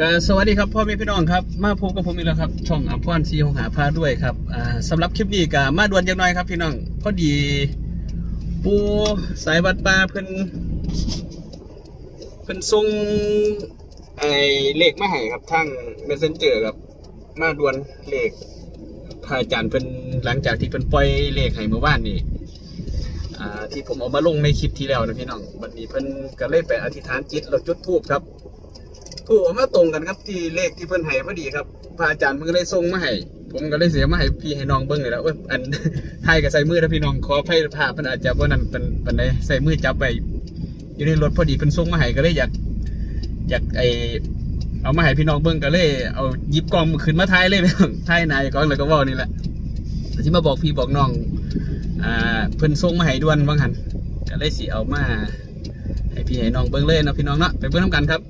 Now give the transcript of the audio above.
ก็สวัสดีครับพ่อแม่พี่น้องครับมาพบกับผมอีกแล้วครับ ช่องอัมพรซีหงหาพาด้วยครับอ่าสำหรับคลิปนี้ก็มาด่วนจังน่อยครับพี่น้องพอดีปูสายวัดป่าเพิ่นเพิ่นส่งไอ้เลขมาให้ครับทาง Messenger ครับมาด่วนเลขพระอาจารย์เพิ่นหลังจากที่เพิ่นปล่อยเลขให้เมื่อวานนี้อ่าที่ผมเอามาลงในคลิปที่แล้วนะพี่น้องบัดนี้เพิ่นก็เลยไปอธิษฐานจิตแล้วจุดธูปครับ ธูปออกมาตรงกันครับที่เลขที่เพิ่นให้พอดีครับพระอาจารย์เพิ่นก็เลยส่งมาให้ผมก็เลยเสียมาให้พี่ให้น้องเบิ่งเลยแล้วเอ้ยอันให้กับใส่มือนะพี่น้องขออภัยภาพมันอาจจะบ่นั่นเป็นปานใดใส่มือจับไว้อยู่ในรถพอดีเพิ่นส่งมาให้ก็เลยอยากอยากไอเอามาให้พี่น้องเบิ่งก็เลยเอายิบกล้องขึ้นมาถ่ายเลยพี่น้องถ่ายนายกล้องแล้วก็ว้านี่แหละที่มาบอกพี่บอกน้องอ่าเพิ่นส่งมาให้ด่วนบางหันก็เลยสิเอามาให้พี่ให้น้องเบิ่งเลยนะพี่น้องเนาะไปเบิ่งนํกันครับ